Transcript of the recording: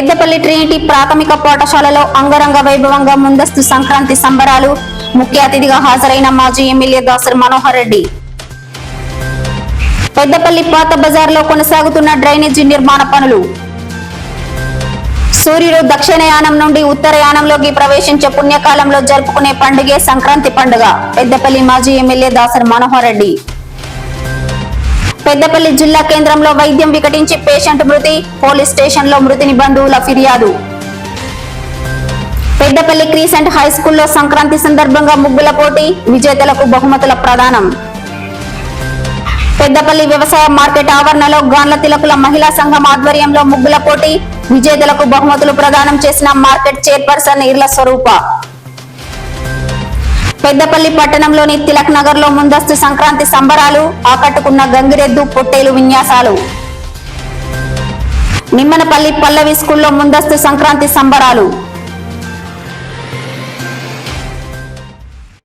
Peddapalli Trinity ప్రాథమిక పాఠశాలలో అంగరంగ వైభవంగా ముందస్తు సంక్రాంతి సంబరాలు ముఖ్య అతిథిగా హాజరైన మాజీ ఎమ్మెల్యే దాసర్ మనోహర్ రెడ్డి. పెద్దపల్లి పాత బజార్లో కొనసాగుతున్న డ్రైనేజీ నిర్మాణ పనులు. సూర్యుడు దక్షిణయానం నుండి ఉత్తరయానంలోకి ప్రవేశించే పుణ్యకాలంలో జరుపుకునే పండుగే సంక్రాంతి పండుగ. పెద్దపల్లి మాజీ ఎమ్మెల్యే దాసర్ మనోహర్ రెడ్డి. పెద్దపల్లి జిల్లా కేంద్రంలో వైద్యం వికటించి పేషెంట్ మృతి పోలీస్ స్టేషన్లో మృతిని బంధువుల ఫిర్యాదు. పెద్దపల్లి క్రీసెంట్ హై స్కూల్లో సంక్రాంతి సందర్భంగా ముగ్గుల పోటీ విజేతలకు బహుమతుల ప్రదానం. పెద్దపల్లి వ్యవసాయ మార్కెట్ ఆవరణలో గాన్ల తిలకుల మహిళా సంఘం ఆధ్వర్యంలో ముగ్గుల పోటీ విజేతలకు బహుమతులు ప్రదానం చేసిన మార్కెట్ చైర్పర్సన్ ఇర్ల స్వరూప. పెద్దపల్లి పట్టణంలోని తిలక్ నగర్లో ముందస్తు సంక్రాంతి సంబరాలు ఆకట్టుకున్న గంగిరెద్దు పొట్టేలు విన్యాసాలు. నిమ్మనపల్లి పల్లవి స్కూల్లో ముందస్తు సంక్రాంతి సంబరాలు.